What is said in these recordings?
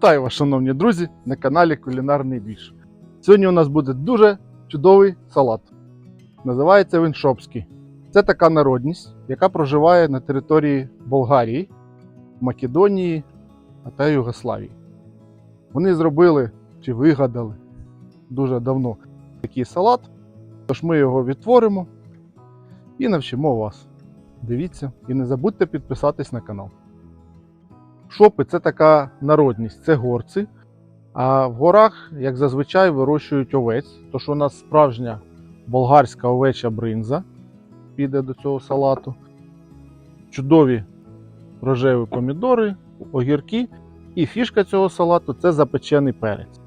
Вітаю вас, шановні друзі, на каналі Кулінарний Біж. Сьогодні у нас буде дуже чудовий салат. Називається він шопський. Це така народність, яка проживає на території Болгарії, Македонії та Югославії. Вони зробили чи вигадали дуже давно такий салат. Тож ми його відтворимо і навчимо вас. Дивіться і не забудьте підписатись на канал. Шопи це така народність, це горці. А в горах, як зазвичай, вирощують овець. Тож у нас справжня болгарська овеча бринза піде до цього салату. Чудові рожеві помідори, огірки. І фішка цього салату це запечений перець.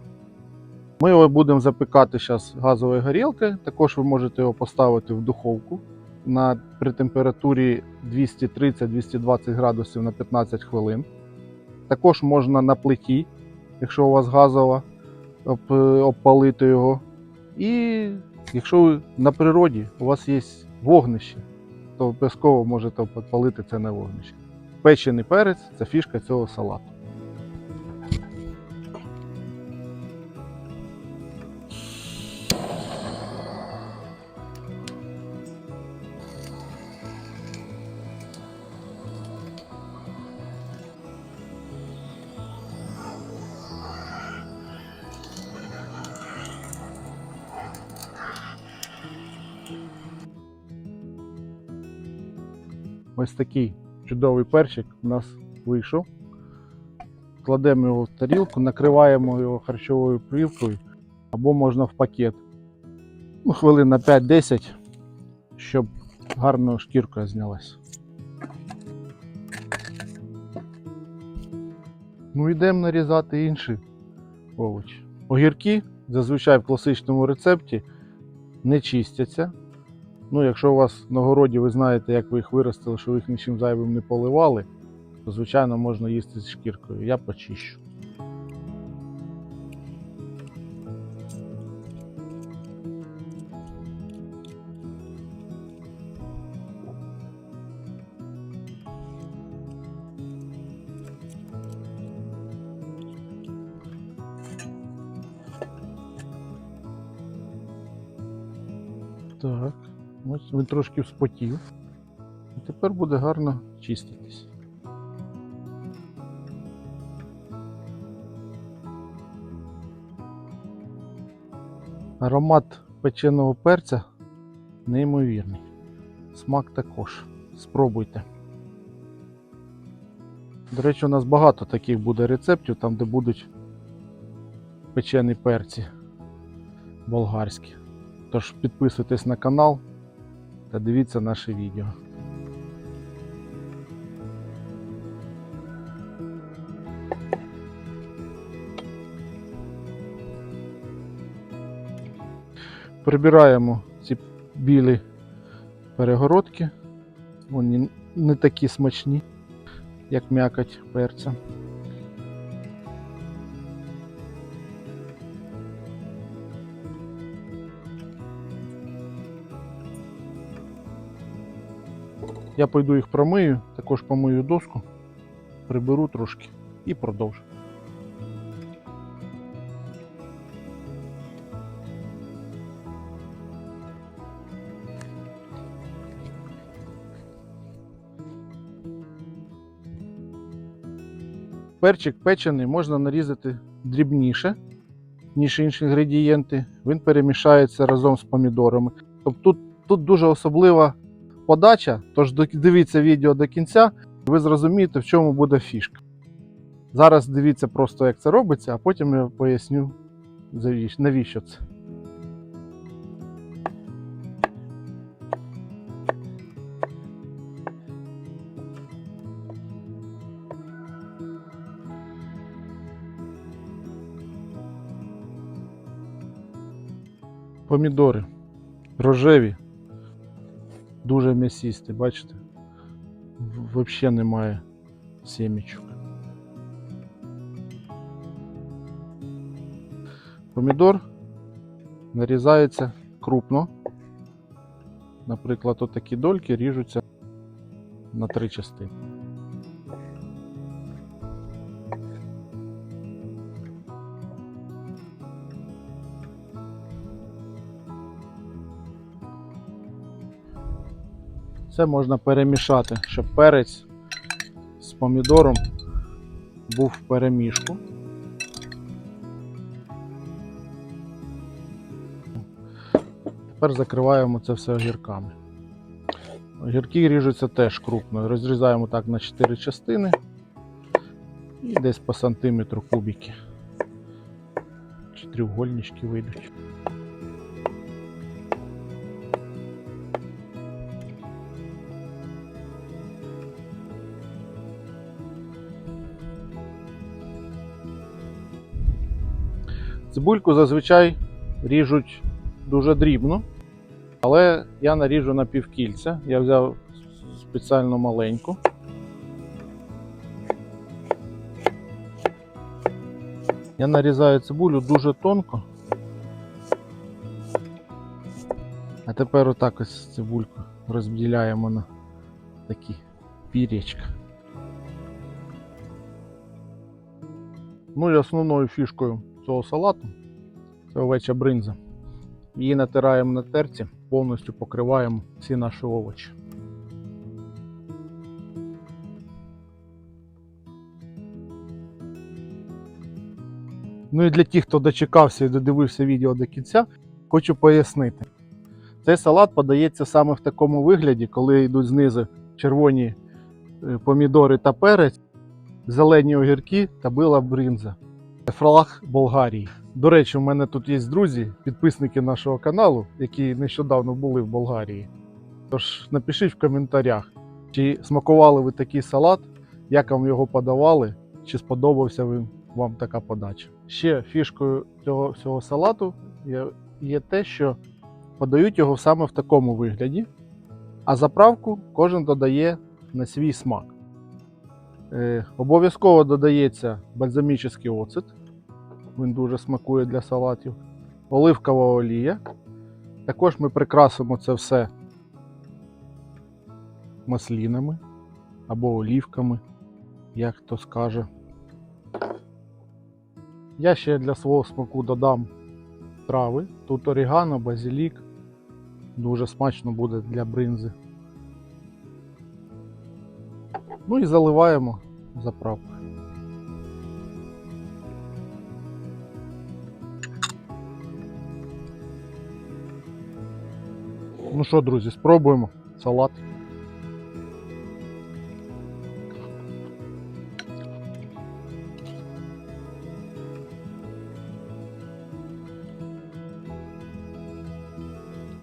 Ми його будемо запікати зараз газовою горілкою. Також ви можете його поставити в духовку на, при температурі 230-220 градусів на 15 хвилин. Також можна на плиті, якщо у вас газова, обпалити його. І якщо ви на природі у вас є вогнище, то обов'язково можете підпалити це на вогнище. Печений перець це фішка цього салату. Ось такий чудовий перчик у нас вийшов. Кладемо його в тарілку, накриваємо його харчовою плівкою або можна в пакет. Ну, хвилин на 5-10, щоб гарно шкірка знялась. Ну, йдемо нарізати інші овочі. Огірки зазвичай в класичному рецепті не чистяться. Ну, якщо у вас на городі ви знаєте, як ви їх виростили, що ви їх нічим зайвим не поливали, то звичайно можна їсти з шкіркою. Я почищу. Так. Ось він трошки вспотів. І тепер буде гарно чиститись. Аромат печеного перця неймовірний. Смак також. Спробуйте. До речі, у нас багато таких буде рецептів, там де будуть печені перці болгарські. Тож підписуйтесь на канал та дивіться наше відео. Прибираємо ці білі перегородки. Вони не такі смачні, як м'якоть перця. Я пойду їх промию, також помию доску, приберу трошки і продовжу. Перчик печений можна нарізати дрібніше, ніж інші інгредієнти. Він перемішається разом з помідорами. Тобто тут, тут дуже особлива подача, тож дивіться відео до кінця, і ви зрозумієте, в чому буде фішка. Зараз дивіться просто, як це робиться, а потім я поясню, навіщо це. Помідори рожеві, дуже м'ясісті, бачите? Взагалі немає сімічок. Помідор нарізається крупно. Наприклад, отакі дольки ріжуться на три частини. Це можна перемішати, щоб перець з помідором був в перемішку. Тепер закриваємо це все огірками. Огірки ріжуться теж крупно. Розрізаємо так на 4 частини і десь по сантиметру кубики. Чи треугольнички вийдуть. Цибульку зазвичай ріжуть дуже дрібно, але я наріжу на півкільця. Я взяв спеціально маленьку. Я нарізаю цибулю дуже тонко. А тепер отак ось цибульку розділяємо на такі пір'ячка. Ну і основною фішкою цього салату це овеча бринза. Її натираємо на терці, повністю покриваємо всі наші овочі. Ну і для тих, хто дочекався і додивився відео до кінця, хочу пояснити. Цей салат подається саме в такому вигляді, коли йдуть знизу червоні е, помідори та перець, зелені огірки та била бринза. Флаг Болгарії. До речі, у мене тут є друзі, підписники нашого каналу, які нещодавно були в Болгарії. Тож напишіть в коментарях, чи смакували ви такий салат, як вам його подавали, чи сподобався він вам така подача. Ще фішкою цього всього салату є те, що подають його саме в такому вигляді, а заправку кожен додає на свій смак. Е, обов'язково додається бальзамічний оцет. Він дуже смакує для салатів. Оливкова олія. Також ми прикрасимо це все маслінами або олівками, як хто скаже. Я ще для свого смаку додам трави. Тут орігано, базилік. Дуже смачно буде для бринзи. Ну і заливаємо заправку. Ну що, друзі, спробуємо салат.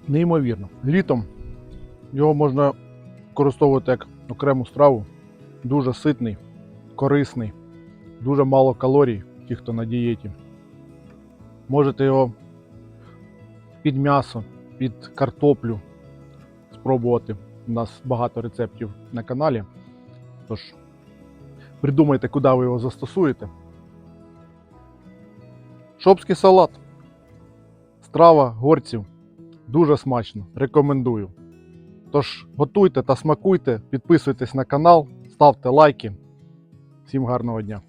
Неймовірно. Літом його можна використовувати як окрему страву. Дуже ситний, корисний, дуже мало калорій, ті, хто на дієті. Можете його під м'ясо, під картоплю спробувати. У нас багато рецептів на каналі. Тож придумайте, куди ви його застосуєте. Шопський салат. Страва горців. Дуже смачно. Рекомендую. Тож готуйте та смакуйте, підписуйтесь на канал, ставте лайки. Всім гарного дня!